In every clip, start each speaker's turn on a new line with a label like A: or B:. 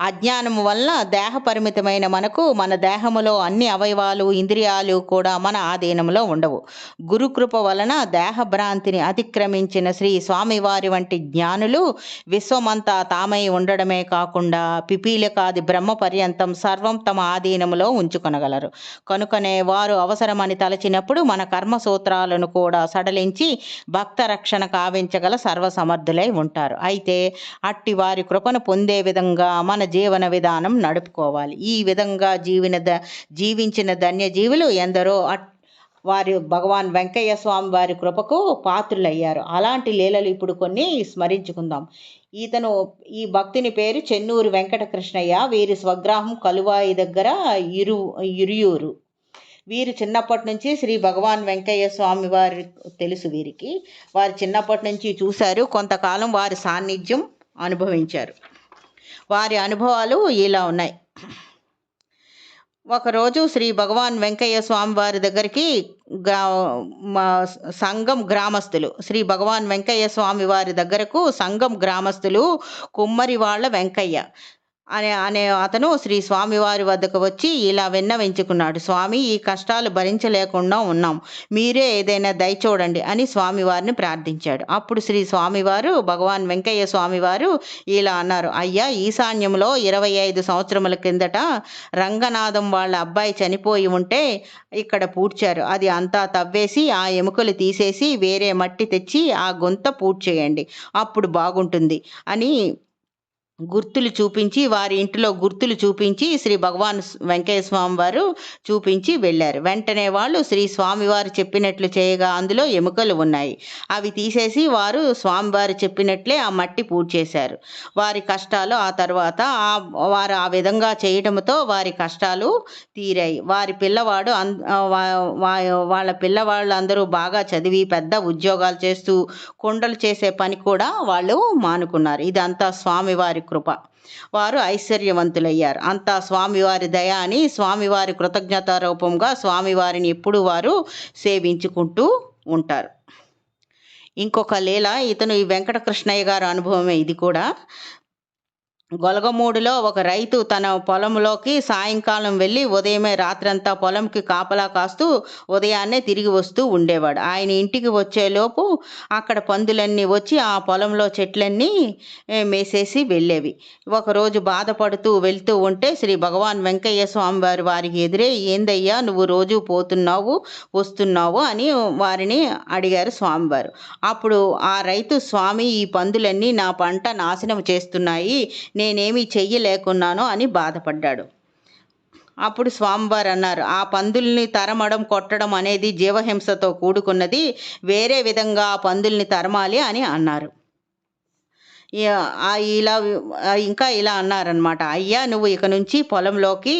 A: అజ్ఞానము వల్ల దేహ పరిమితమైన మనకు మన దేహములో అన్ని అవయవాలు ఇంద్రియాలు కూడా మన ఆధీనంలో ఉండవు. గురుకృప వలన దేహ భ్రాంతిని అతిక్రమించిన శ్రీ స్వామివారి వంటి జ్ఞానులు విశ్వమంతా తామై ఉండడమే కాకుండా పిపీలకాది బ్రహ్మ పర్యంతం సర్వం తమ ఆధీనములో ఉంచుకొనగలరు. కనుకనే వారు అవసరమని తలచినప్పుడు మన కర్మ సూత్రాలను కూడా సడలించి భక్త రక్షణ కావించగల సర్వసమర్థులై ఉంటారు. అయితే అట్టి వారి కృపను పొందే విధంగా మన జీవన విధానం నడుపుకోవాలి. ఈ విధంగా జీవిన ద జీవించిన ధన్యజీవులు ఎందరో అట్ వారి భగవాన్ వెంకయ్య స్వామి వారి కృపకు పాత్రులయ్యారు. అలాంటి లీలలు ఇప్పుడు కొన్ని స్మరించుకుందాం. ఇతను ఈ భక్తుని పేరు చెన్నూరు వెంకటకృష్ణయ్య. వీరి స్వగ్రామం కలువాయి దగ్గర ఇరు ఇరుయూరు. వీరు చిన్నప్పటి నుంచి శ్రీ భగవాన్ వెంకయ్య స్వామి వారి తెలుసు వీరికి. వారు చిన్నప్పటి నుంచి చూశారు. కొంతకాలం వారి సాన్నిధ్యం అనుభవించారు. వారి అనుభవాలు ఇలా ఉన్నాయి. ఒకరోజు శ్రీ భగవాన్ వెంకయ్య స్వామి వారి దగ్గరికి గ్రా మా సంఘం గ్రామస్తులు శ్రీ భగవాన్ వెంకయ్య స్వామి వారి దగ్గరకు సంఘం గ్రామస్తులు కుమ్మరి వాళ్ళ వెంకయ్య అనే అనే అతను శ్రీ స్వామివారి వద్దకు వచ్చి ఇలా విన్నవించుకున్నాడు స్వామి ఈ కష్టాలు భరించలేకుండా ఉన్నాం. మీరే ఏదైనా దయ చూడండి అని స్వామివారిని ప్రార్థించాడు. అప్పుడు శ్రీ స్వామివారు భగవాన్ వెంకయ్య స్వామివారు ఇలా అన్నారు. అయ్యా ఈశాన్యంలో ఇరవై ఐదు సంవత్సరముల కిందట రంగనాథం వాళ్ళ అబ్బాయి చనిపోయి ఉంటే ఇక్కడ పూడ్చారు. అది అంతా తవ్వేసి ఆ ఎముకలు తీసేసి వేరే మట్టి తెచ్చి ఆ గుంత పూడ్చేయండి. అప్పుడు బాగుంటుంది అని గుర్తులు చూపించి వారి ఇంటిలో గుర్తులు చూపించి శ్రీ భగవాన్ వెంకయ్య స్వామి వారు చూపించి వెళ్ళారు. వెంటనే వాళ్ళు శ్రీ స్వామివారు చెప్పినట్లు చేయగా అందులో ఎముకలు ఉన్నాయి. అవి తీసేసి వారు స్వామివారు చెప్పినట్లే ఆ మట్టి పూజ చేశారు. వారి కష్టాలు ఆ తర్వాత ఆ వారు ఆ విధంగా చేయడంతో వారి కష్టాలు తీరాయి. వారి పిల్లవాడు అన్ వాళ్ళ పిల్లవాళ్ళు అందరూ బాగా చదివి పెద్ద ఉద్యోగాలు చేస్తూ కుండలు చేసే పని కూడా వాళ్ళు మానుకున్నారు. ఇదంతా స్వామివారి కృప. వారు ఐశ్వర్యవంతులయ్యారు. అంతా స్వామివారి దయ అని స్వామివారి కృతజ్ఞత రూపంగా స్వామివారిని ఎప్పుడు వారు సేవించుకుంటూ ఉంటారు. ఇంకొక లీల ఇతను ఈ వెంకటకృష్ణయ్య గారు అనుభవమే ఇది కూడా. గొలగమూడిలో ఒక రైతు తన పొలంలోకి సాయంకాలం వెళ్ళి ఉదయమే రాత్రంతా పొలంకి కాపలా కాస్తూ ఉదయాన్నే తిరిగి వస్తూ ఉండేవాడు. ఆయన ఇంటికి వచ్చేలోపు అక్కడ పందులన్నీ వచ్చి ఆ పొలంలో చెట్లన్నీ మేసేసి వెళ్ళేవి. ఒకరోజు బాధపడుతూ వెళ్తూ ఉంటే శ్రీ భగవాన్ వెంకయ్య స్వామి వారి వారికి ఎదురే ఏందయ్యా నువ్వు రోజు పోతున్నావు వస్తున్నావు? అని వారిని అడిగారు స్వామివారు. అప్పుడు ఆ రైతు స్వామి ఈ పందులన్నీ నా పంట నాశనం చేస్తున్నాయి నేనేమి చెయ్యలేకున్నానో అని బాధపడ్డాడు. అప్పుడు స్వామివారు అన్నారు ఆ పందుల్ని తరమడం కొట్టడం అనేది జీవహింసతో కూడుకున్నది. వేరే విధంగా ఆ పందుల్ని తరమాలి అని అన్నారు. ఇలా ఇంకా ఇలా అన్నారనమాట అయ్యా నువ్వు ఇక నుంచి పొలంలోకి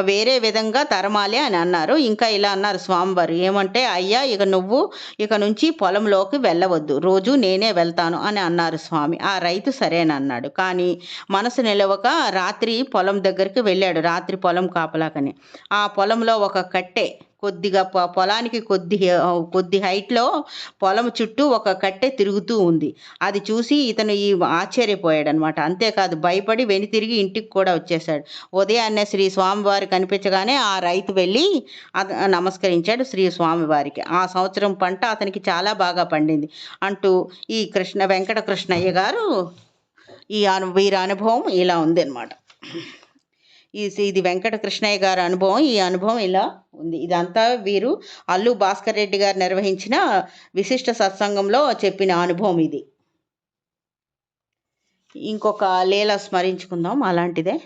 A: వేరే విధంగా తరమాలి అని అన్నారు. ఇంకా ఇలా అన్నారు స్వామివారు. ఏమంటే అయ్యా ఇక నువ్వు ఇక నుంచి పొలంలోకి వెళ్ళవద్దు. రోజు నేనే వెళ్తాను అని అన్నారు స్వామి. ఆ రైతు సరేనన్నాడు కానీ మనసు నిలవక రాత్రి పొలం దగ్గరికి వెళ్ళాడు. రాత్రి పొలం కాపలాకని. ఆ పొలంలో ఒక కట్టె కొద్దిగా పొలానికి కొద్ది కొద్ది హైట్లో పొలం చుట్టూ ఒక కట్టె తిరుగుతూ ఉంది. అది చూసి ఇతను ఈ ఆశ్చర్యపోయాడు అనమాట అంతేకాదు భయపడి వెని తిరిగి ఇంటికి కూడా వచ్చేశాడు. ఉదయాన్నే శ్రీ స్వామివారి కనిపించగానే ఆ రైతు వెళ్ళి నమస్కరించాడు శ్రీ స్వామివారికి. ఆ సంవత్సరం పంట అతనికి చాలా బాగా పండింది. అంటూ ఈ కృష్ణ వెంకట కృష్ణయ్య గారు ఈ అను వీరి అనుభవం ఇలా ఉంది అనమాట ఈ ఇది వెంకట కృష్ణయ్య గారి అనుభవం. ఈ అనుభవం ఇలా ఉంది. ఇదంతా వీరు అల్లు భాస్కర్ రెడ్డి గారు నిర్వహించిన విశిష్ట సత్సంగంలో చెప్పిన అనుభవం ఇది. ఇంకొక లీల స్మరించుకుందాం అలాంటిదే.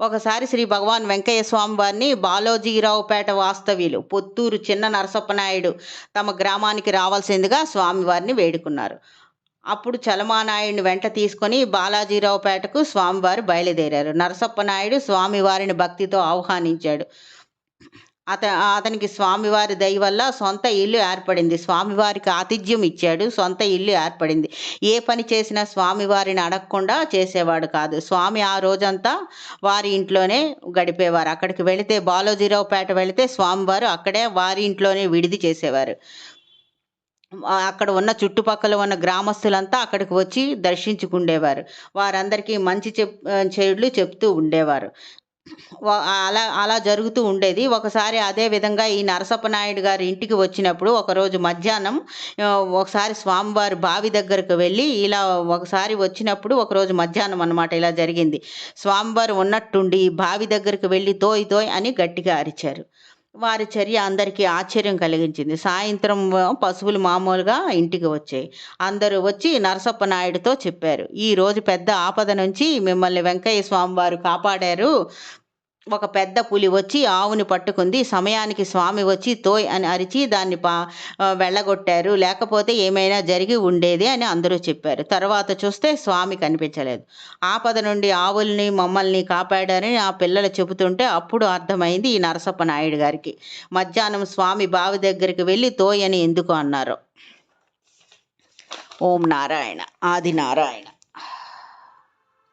A: ఒకసారి శ్రీ భగవాన్ వెంకయ్య స్వామి వారిని బాలోజీరావుపేట వాస్తవ్యులు పొత్తూరు చిన్న నరసప్పనాయుడు తమ గ్రామానికి రావాల్సిందిగా స్వామివారిని వేడుకున్నారు. అప్పుడు చలమానాయుడిని వెంట తీసుకొని బాలాజీరావుపేటకు స్వామివారు బయలుదేరారు. నరసప్పనాయుడు స్వామివారిని భక్తితో ఆహ్వానించాడు. అత అతనికి స్వామివారి దయ వల్ల సొంత ఇల్లు ఏర్పడింది. స్వామివారికి ఆతిథ్యం ఇచ్చాడు. సొంత ఇల్లు ఏర్పడింది. ఏ పని చేసినా స్వామివారిని అడగకుండా చేసేవాడు కాదు. స్వామి ఆ రోజంతా వారి ఇంట్లోనే గడిపేవారు. అక్కడికి వెళితే బాలోజీరావుపేట వెళితే స్వామివారు అక్కడే వారి ఇంట్లోనే విడిది చేసేవారు. అక్కడ ఉన్న చుట్టుపక్కల ఉన్న గ్రామస్తులంతా అక్కడికి వచ్చి దర్శించుకుండేవారు. వారందరికీ మంచి చెప్ చెడులు చెప్తూ ఉండేవారు. అలా అలా జరుగుతూ ఉండేది. ఒకసారి అదే విధంగా ఈ నరసప్ప నాయుడు గారి ఇంటికి వచ్చినప్పుడు ఒకరోజు మధ్యాహ్నం ఒకసారి స్వామివారి బావి దగ్గరకు వెళ్ళి ఇలా ఒకసారి వచ్చినప్పుడు ఒకరోజు మధ్యాహ్నం అనమాట ఇలా జరిగింది. స్వామివారు ఉన్నట్టుండి బావి దగ్గరకు వెళ్ళి తోయ్ తోయ్ అని గట్టిగా అరిచారు. వారి చర్య అందరికీ ఆశ్చర్యం కలిగించింది. సాయంత్రం పశువులు మామూలుగా ఇంటికి వచ్చాయి. అందరూ వచ్చి నరసప్ప నాయుడుతో చెప్పారు. ఈ రోజు పెద్ద ఆపద నుంచి మిమ్మల్ని వెంకయ్య స్వామి వారు కాపాడారు. ఒక పెద్ద పులి వచ్చి ఆవుని పట్టుకుంది. సమయానికి స్వామి వచ్చి తోయ్ అని అరిచి దాన్ని పా వెళ్ళగొట్టారు. లేకపోతే ఏమైనా జరిగి ఉండేది అని అందరూ చెప్పారు. తర్వాత చూస్తే స్వామి కనిపించలేదు. ఆపద నుండి ఆవుల్ని మమ్మల్ని కాపాడారని ఆ పిల్లలు చెబుతుంటే అప్పుడు అర్థమైంది ఈ నరసప్ప నాయుడు గారికి. మధ్యాహ్నం స్వామి బావి దగ్గరికి వెళ్ళి తోయ్ అని ఎందుకు అన్నారు? ఓం నారాయణ ఆది నారాయణ.